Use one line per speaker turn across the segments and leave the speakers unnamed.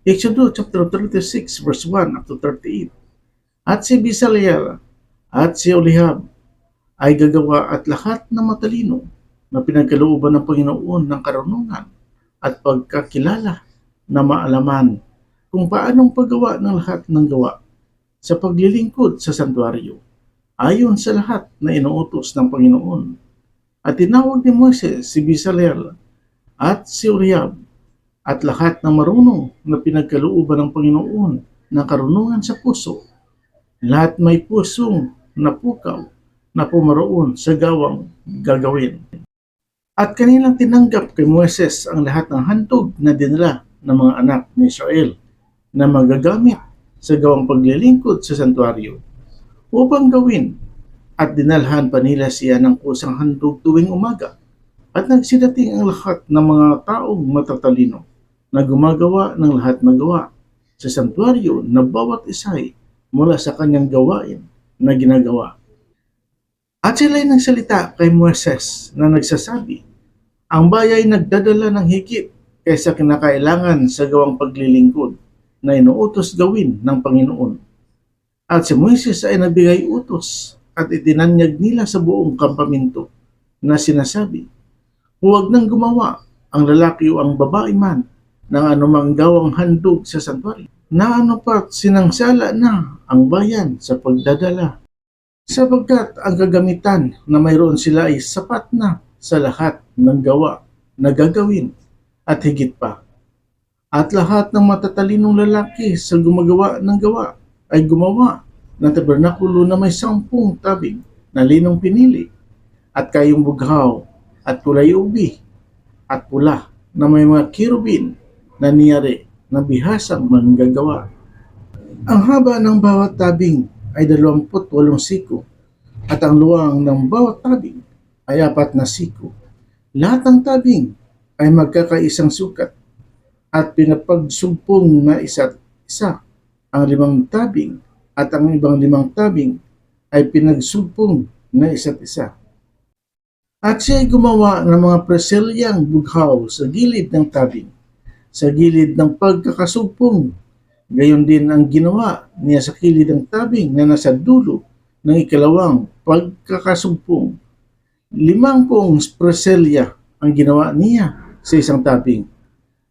Exodus chapter 36 verse 1 up to 38. At si Bisaleel at si Olihab ay gagawa at lahat ng matalino na pinagkalooban ng Panginoon ng karunungan at pagkakilala na maalaman kung paanong paggawa ng lahat ng gawa sa paglilingkod sa santuario ayon sa lahat na inuutos ng Panginoon. At tinawag ni Moses si Bisaleel at si Uriab at lahat ng marunong na pinagkalooban ng Panginoon ng karunungan sa puso. Lahat may pusong napukaw na pumaroon sa gawang gagawin. At kanilang tinanggap kay Moses ang lahat ng handog na dinala ng mga anak ni Israel na magagamit sa gawang paglilingkod sa santuario upang gawin at dinalhan pa nila siya ng kusang handog tuwing umaga at nagsidating ang lahat ng mga taong matatalino na gumagawa ng lahat ng gawa sa santuario na bawat isa'y mula sa kanyang gawain na ginagawa. At sila'y nagsalita kay Moises na nagsasabi, ang bayay nagdadala ng higit kaysa kinakailangan sa gawang paglilingkod na inuutos gawin ng Panginoon. At si Moises ay nabigay utos at itinanyag nila sa buong kampamento na sinasabi, huwag nang gumawa ang lalaki o ang babae man ng anumang gawang handog sa santuario na ano pat sinangsala na ang bayan sa pagdadala sapagkat ang kagamitan na mayroon sila ay sapat na sa lahat ng gawa na gagawin at higit pa. At lahat ng matatalinong lalaki sa gumagawa ng gawa ay gumawa ng tabernakulo na may sampung tabing na linong pinili at kayong bughaw at kulay ubi at pula na may mga kirubin na niyari na bihasang manggagawa. Ang haba ng bawat tabing ay 28 siko at ang luwang ng bawat tabing ay apat na siko. Lahat ng tabing ay magkakaisang sukat at pinapagsugpong na isa't isa ang limang tabing at ang ibang limang tabing ay pinagsugpong na isa't isa. At siya ay gumawa ng mga preselyang bughaw sa gilid ng tabing, sa gilid ng pagkakasugpong. Gayon din ang ginawa niya sa gilid ng tabing na nasa dulo ng ikalawang pagkakasugpong. Limangpong preselya ang ginawa niya sa isang tabing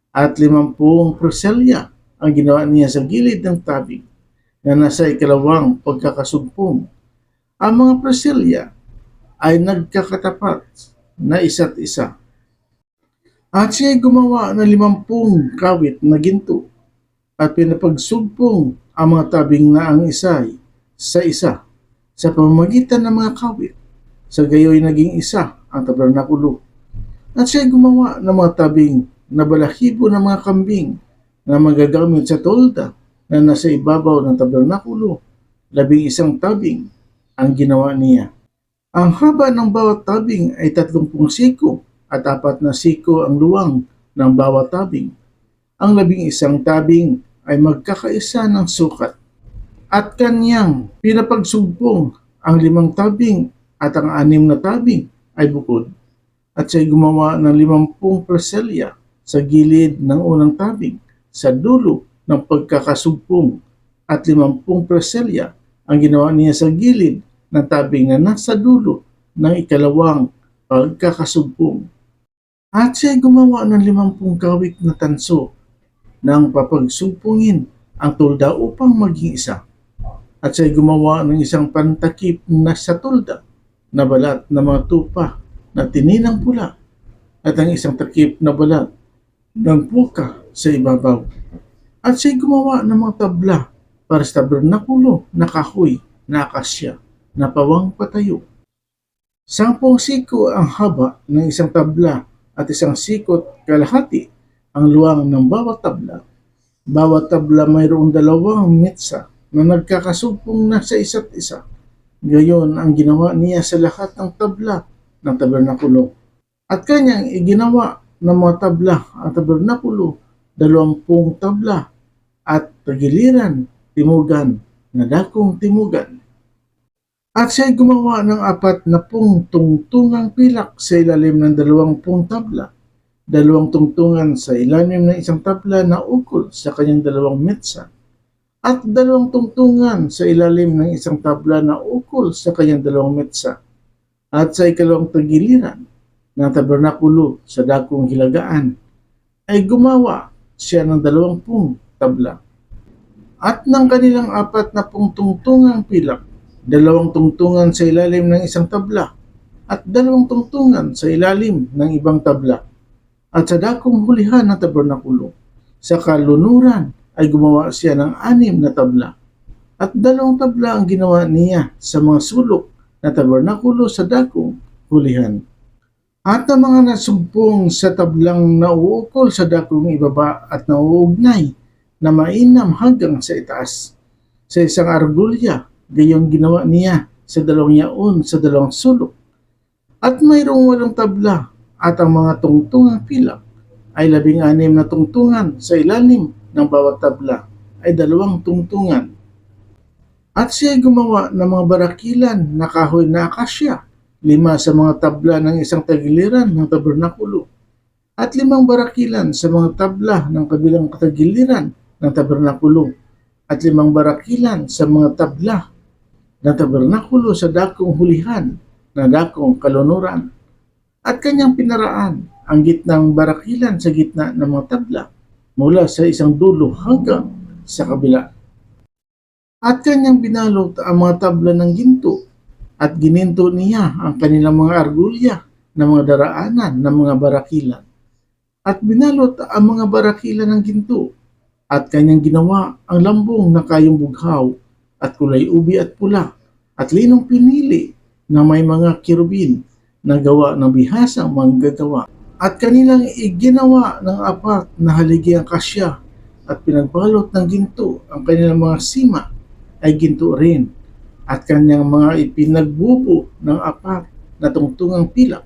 at limampung preselya ang ginawa niya sa gilid ng tabing na nasa ikalawang pagkakasugpong. Ang mga preselya ay nagkakatapat na isa't isa. At siya gumawa ng limampung kawit na ginto at pinapagsugpong ang mga tabing na ang isa ay sa isa sa pamamagitan ng mga kawit. Sa gayoy naging isa ang tabernakulo. At siya gumawa ng mga tabing na balahibo ng mga kambing na magagamit sa tolda na nasa ibabaw ng tabernakulo. Labing isang tabing ang ginawa niya. Ang haba ng bawat tabing ay 30 siko at apat na siko ang luwang ng bawat tabing. Ang labing isang tabing ay magkakaisa ng sukat. At kanyang pinapagsugpong ang limang tabing at ang anim na tabing ay bukod. At siya'y gumawa ng limampung preselya sa gilid ng unang tabing sa dulo ng pagkakasugpong at limampung preselya ang ginawa niya sa gilid ng tabing na nasa dulo ng ikalawang pagkakasugpong. At siya gumawa ng limampung kawit na tanso nang papagsugpungin ang tulda upang maging isa. At siya gumawa ng isang pantakip na sa tulda na balat ng mga tupa na tininang pula at ang isang takip na balat ng puka sa ibabaw. At siya gumawa ng mga tabla para sa tabernakulo na kahoy na akasya na pawang patayo. Sampung siko ang haba ng isang tabla at isang sikot kalahati ang luwang ng bawat tabla. Bawat tabla mayroong dalawang mitsa na nagkakasugpong na sa isa't isa. Gayon ang ginawa niya sa lahat ng tabla ng tabernakulo. At kanyang iginawa ng mga tabla ang tabernakulo, dalawampung tabla at tagiliran, timugan, na dakong timugan. At siya'y gumawa ng apat na pung tungtungang pilak sa ilalim ng dalawang pung tabla. Dalawang tungtungan sa ilalim ng isang tabla na ukol sa kanyang dalawang metsa, at dalawang tungtungan sa ilalim ng isang tabla na ukol sa kanyang dalawang metsa, at sa ikalawang tagiliran ng tabernakulo sa dakong hilagaan, ay gumawa siya ng dalawampung tabla. At ng kanilang apat na pung tungtungang pilak, dalawang tungtungan sa ilalim ng isang tabla, at dalawang tungtungan sa ilalim ng ibang tabla. At sa dakong hulihan ng tabernakulo, sa kalunuran ay gumawa siya ng anim na tabla. At dalawang tabla ang ginawa niya sa mga sulok na tabernakulo sa dakong hulihan. At ang mga nasumpong sa tablang nauukol sa dakong ibaba at nauugnay na mainam hanggang sa itaas. Sa isang argulya, gayon ginawa niya sa dalawang yaon sa dalawang sulok. At mayroong walong tabla at ang mga tungtungang pilak ay labing anim na tungtungan sa ilalim ng bawat tabla ay dalawang tungtungan. At siya gumawa ng mga barakilan na kahoy na akasya, lima sa mga tabla ng isang tagiliran ng tabernakulo, at limang barakilan sa mga tabla ng kabilang tagiliran ng tabernakulo, at limang barakilan sa mga tabla ng tabernakulo sa dakong hulihan na dakong kalunuran. At kanyang pinaraan ang gitnang barakilan sa gitna ng mga tabla mula sa isang dulo hanggang sa kabila. At kanyang binalot ang mga tabla ng ginto at gininto niya ang kanilang mga argulya ng mga daraanan ng mga barakilan. At binalot ang mga barakilan ng ginto at kanyang ginawa ang lambong na kayong bughaw at kulay ubi at pula at linong pinili na may mga kirubin na gawa ng bihasang manggagawa at kanilang iginawa ng apat na haligyang kasya at pinagbalot ng ginto ang kanilang mga sima ay ginto rin. At kanyang mga ipinagbubo ng apat na tungtungang pilak.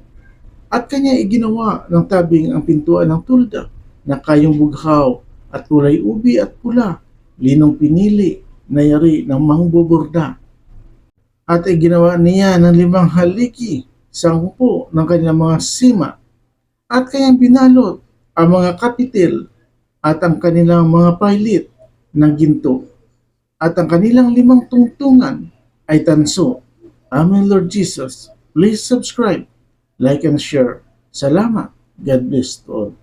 At kanya iginawa ng tabing ang pintuan ng tulda na kayong bughaw at kulay ubi at pula, linong pinili na yari ng mangboborda. At iginawa niya ng limang haliki, sangpo ng kanyang mga sima, at kanyang binalot ang mga kapitel at ang kanilang mga pailit ng ginto, at ang kanilang limang tungtungan ay tanso. Amen, Lord Jesus. Please subscribe, like, and share. Salamat. God bless to all.